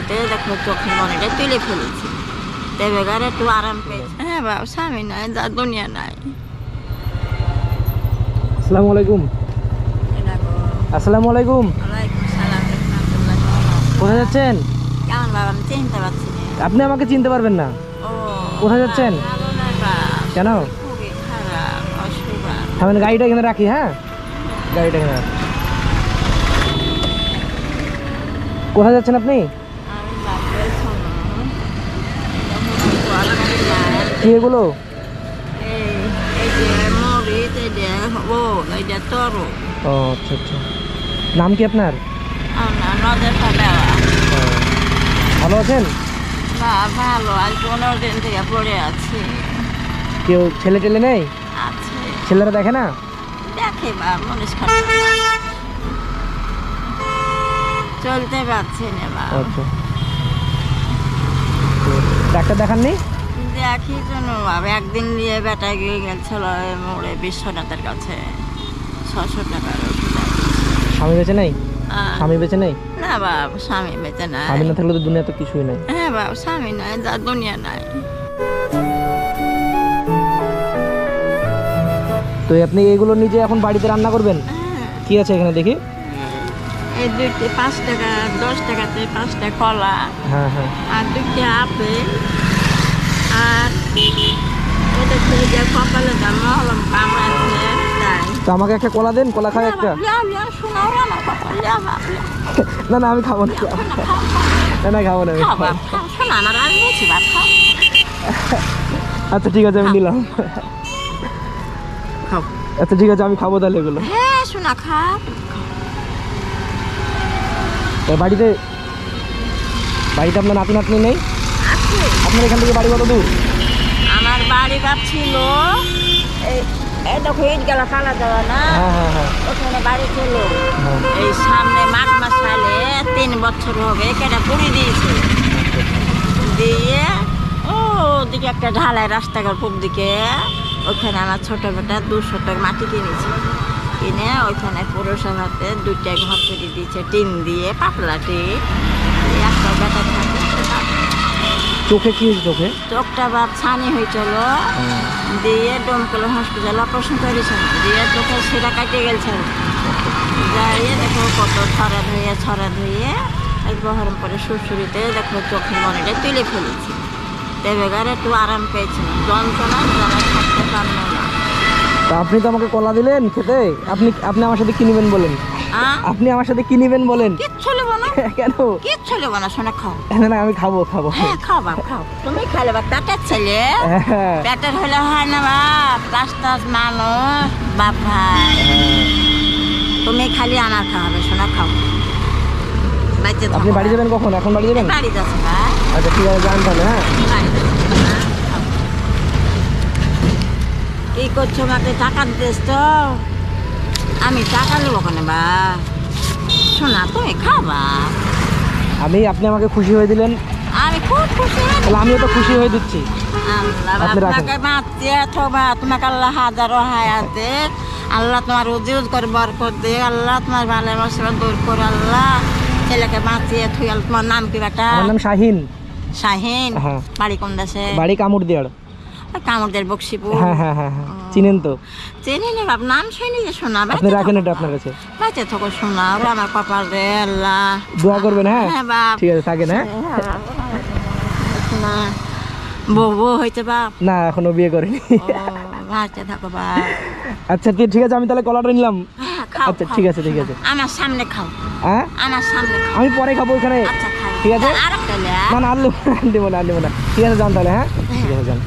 সুরসুরিতে দেখো চোখের মনেটা তুলে ফেলেছি। দেবেগার একটু আরাম পেয়েছে। হ্যাঁ বাবা স্বামী নাই যা দুনিয়া নাই। আসসালামু আলাইকুম। আসসালামু আলাইকুম। কোথায় যাচ্ছেন? কেমন বাবা আমি চিনতে পারছি আপনি আমাকে চিনতে পারবেন না। ও কোথায় যাচ্ছেন? কেন? আমি গাড়িটা এখানে রাখি হ্যাঁ? গাড়িটা এখানে রাখি। কোথায় যাচ্ছেন আপনি আমি বাপরে শোনো এই কি এগুলো? ও আচ্ছা আচ্ছা। নাম কি আপনার? ভালো আছেন? ভালো আজ পনেরো দিন থেকে পড়ে আছি কেউ ছেলে টেলে নেই? ছেলেরা দেখে না? দেখে বা মনীষ চলতে পারছি না আচ্ছা। ডাক্তার দেখাননি? দেখি জন্য বাবা একদিন নিয়ে বেটা গিয়ে গেছিল মোড়ে বিশ্বনাথের কাছে। ছশো টাকার। স্বামী বেঁচে নেই? স্বামী বেঁচে নেই? না বাবা স্বামী বেঁচে নাই। স্বামী না থাকলে তো দুনিয়া তো কিছুই নেই। হ্যাঁ বাবা স্বামী নাই যা দুনিয়া নাই। তো আপনি এগুলো নিজে এখন বাড়িতে রান্না করবেন? হ্যাঁ। কি আছে এখানে দেখি? এই দুইটি পাঁচ টাকা দশ টাকাতে পাঁচটা কলা হ্যাঁ হ্যাঁ। আর দুইটা আপেল। আর এটা থেকে যে কপালে দাম মহলম কামড়াচ্ছে তো আমাকে একটা কলা দেন কলা খাই একটা। না না আমি খাব না। না না খাব না আচ্ছা ঠিক আছে আমি নিলাম। আচ্ছা ঠিক আছে আমি খাব তাহলে এগুলো। হ্যাঁ শোনা বাড়িতে বাড়িতে আপনার নাতি নাতনি নেই? আপনার এখান থেকে বাড়ি কত দূর? আমার বাড়ি ছিল এই এই দেখো ইট গেলা কালা দেওয়া না? হ্যাঁ হ্যাঁ হ্যাঁ। ওখানে বাড়ি ছিল। এই সামনে মাঘ মাস সালে তিন বছর হবে কেটা পুরি দিয়েছে। দিয়ে ও দিকে একটা ঢালাই রাস্তাঘাট পূব দিকে ওখানে আমার ছোট বেটা দুশো টাকা মাটি কিনেছে। কিনে ওইখানে পৌরসভাতে দুইটা ঘর করে দিয়েছে টিন দিয়ে পাতলা টিন। একটা বেটা। চোখে কি হয়েছে চোখে? চোখটা বাপ ছানি হয়েছিল। দিয়ে ডমকল হসপিটাল অপারেশন করেছেন দিয়ে চোখে সেটা কাটে গেছে। যাইয়ে দেখো কত ছড়া ধুয়ে ছড়া ধুয়ে এক বহরম করে সুরসুরিতে দেখো চোখের মনেটা তুলে ফেলেছি। দেবেগার একটু আরাম পেয়েছি। যন্ত্রণা যারা থাকতে পারল না। তা আপনি তো আমাকে কলা দিলেন খেতে। আপনি আপনি আমার সাথে কিনবেন বলেন? আপনি আমার সাথে কি নিবেন বলেন? কিচ্ছু নেব না। কেন? কিচ্ছু নেব না শোনা খাও। না না আমি খাব খাব। হ্যাঁ খাও বাপ খাও। তুমি খালে বাপ পেটের ছেলে। হ্যাঁ। পেটের হলে হয় না বাপ। রাস্তার মানুষ বাপ ভাই। তুমি খালি আমার খাওয়াবে শোনা খাও। আপনি বাড়ি যাবেন কখন? এখন বাড়ি যাবেন? বাড়ি যাচ্ছে আচ্ছা ঠিক আছে যান তাহলে হ্যাঁ। কি করছ মাকে টাকা দিতেছ তো? আমি টাকা নেব কেন বা? শোনা তুমি খাবা। আমি আপনি আমাকে খুশি হয়ে দিলেন। আমি খুব খুশি। তাহলে আমিও তো খুশি হয়ে দিচ্ছি। আল্লাহ। আপনাকে থবা তোমাকে আল্লাহ হাজারো হায়াত। দে আল্লাহ তোমার উজিউজ করে বরকত দে আল্লাহ তোমার ভালো মুসিবত দূর করে আল্লাহ ছেলেকে বাঁচিয়ে থুই। তোমার নাম কি বেটা? আমার নাম শাহিন। শাহিন? হ্যাঁ। বাড়ি কোন দেশে? বাড়ি কামড় দেওয়ার কামড়দের বক্সিপুর। হ্যাঁ হ্যাঁ হ্যাঁ হ্যাঁ। চিনেন তো? চিনি নি বাপ নাম শুনি যে শোনা আপনি রাখেন এটা আপনার কাছে। বাচ্চা থেকে শোনা ওরে আমার কপাল রে আল্লাহ। দোয়া করবেন হ্যাঁ? হ্যাঁ বাপ। ঠিক আছে থাকেন হ্যাঁ? না বউ বউ হইতে বাপ। না এখনও বিয়ে করেনি। বাচ্চা থাকো বাপ। আচ্ছা ঠিক- ঠিক আছে আমি তাহলে কলাটা নিলাম। হ্যাঁ, আচ্ছা ঠিক আছে ঠিক আছে। আমার সামনে খাও। হ্যাঁ? আমার সামনে খাও। আমি পরে খাব ওখানে আচ্ছা ঠিক আছে? না না আর নেব না আর না না। ঠিক আছে যান তাহলে হ্যাঁ। ঠিক আছে যান।